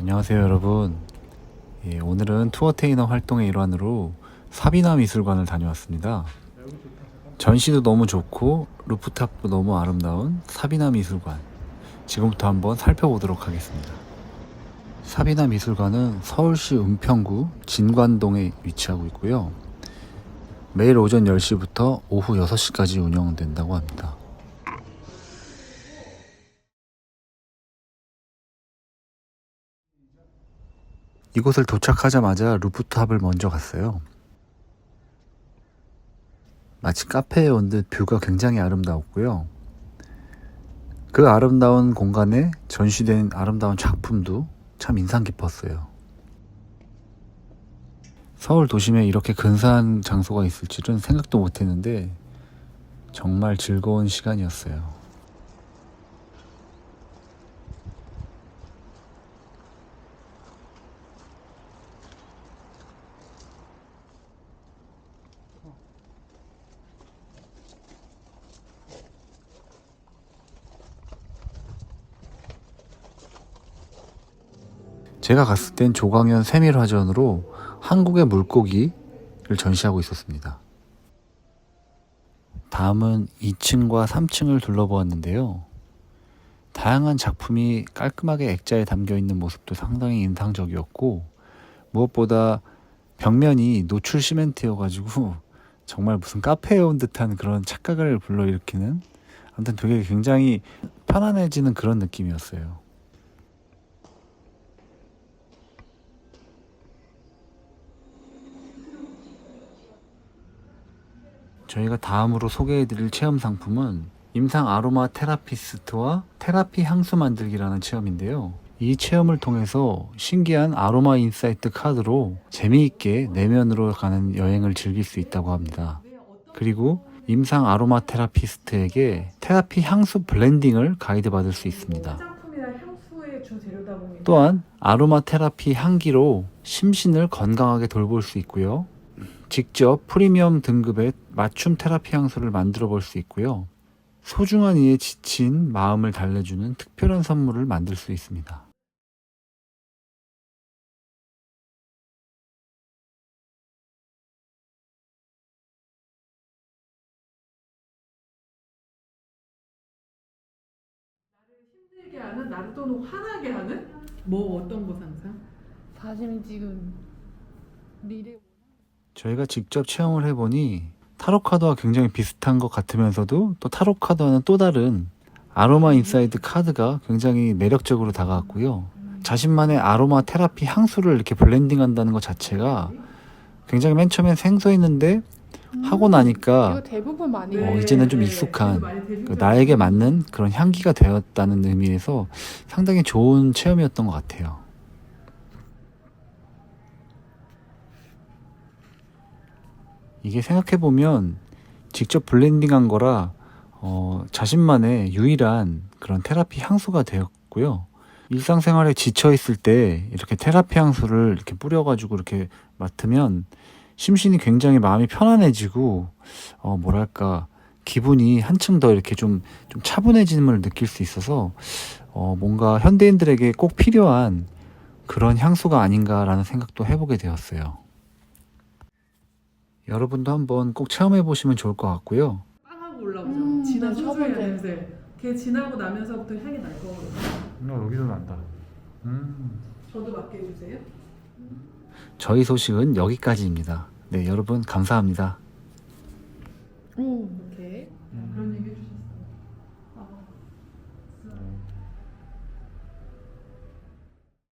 안녕하세요 여러분. 예, 오늘은 투어 테이너 활동의 일환으로 사비나 미술관을 다녀왔습니다. 전시도 너무 좋고 루프탑도 너무 아름다운 사비나 미술관. 지금부터 한번 살펴보도록 하겠습니다. 사비나 미술관은 서울시 은평구 진관동에 위치하고 있고요. 매일 오전 10시부터 오후 6시까지 운영된다고 합니다 이곳을 도착하자마자 루프탑을 먼저 갔어요. 마치 카페에 온 듯 뷰가 굉장히 아름다웠고요. 그 아름다운 공간에 전시된 아름다운 작품도 참 인상 깊었어요. 서울 도심에 이렇게 근사한 장소가 있을 줄은 생각도 못 했는데 정말 즐거운 시간이었어요. 제가 갔을 땐 조광현 세밀화전으로 한국의 물고기를 전시하고 있었습니다. 다음은 2층과 3층을 둘러보았는데요. 다양한 작품이 깔끔하게 액자에 담겨 있는 모습도 상당히 인상적이었고, 무엇보다 벽면이 노출 시멘트여가지고 정말 무슨 카페에 온 듯한 그런 착각을 불러일으키는 아무튼 되게 굉장히 편안해지는 그런 느낌이었어요. 저희가 다음으로 소개해드릴 체험 상품은 임상 아로마 테라피스트와 테라피 향수 만들기라는 체험인데요. 이 체험을 통해서 신기한 아로마 인사이트 카드로 재미있게 내면으로 가는 여행을 즐길 수 있다고 합니다. 그리고 임상 아로마 테라피스트에게 테라피 향수 블렌딩을 가이드 받을 수 있습니다. 또한 아로마 테라피 향기로 심신을 건강하게 돌볼 수 있고요. 직접 프리미엄 등급의 맞춤 테라피 향수를 만들어 볼 수 있고요. 소중한 이에 지친 마음을 달래주는 특별한 선물을 만들 수 있습니다. 힘들게 하는 나를 또는 화나게 하는 뭐 어떤 거 상상? 사진 찍은 미래 저희가 직접 체험을 해보니 타로 카드와 굉장히 비슷한 것 같으면서도 또 타로 카드와는 또 다른 아로마 인사이드 카드가 굉장히 매력적으로 다가왔고요. 자신만의 아로마 테라피 향수를 이렇게 블렌딩 한다는 것 자체가 굉장히 맨 처음엔 생소했는데 하고 나니까 대부분 많이 어. 이제는 좀 익숙한 그 나에게 맞는 그런 향기가 되었다는 의미에서 상당히 좋은 체험이었던 것 같아요. 이게 생각해보면 직접 블렌딩한 거라 어, 자신만의 유일한 그런 테라피 향수가 되었고요. 일상생활에 지쳐있을 때 이렇게 테라피 향수를 이렇게 뿌려가지고 이렇게 맡으면 심신이 굉장히 마음이 편안해지고 어, 뭐랄까 기분이 한층 더 이렇게 좀, 좀 차분해짐을 느낄 수 있어서 어, 뭔가 현대인들에게 꼭 필요한 그런 향수가 아닌가라는 생각도 해보게 되었어요. 여러분도 한번 꼭 체험해 보시면 좋을 것 같고요. 빵하고 올라오죠. 음, 진한 나 소주의 처음에 냄새. 걔 지나고 나면서부터 향이 날 거거든요. 나 여기서 난다. 음. 저도 맡게 해주세요. 저희 소식은 여기까지입니다. 네, 여러분 감사합니다. 오, 오케이. 그런 얘기 해주셨어요. 아,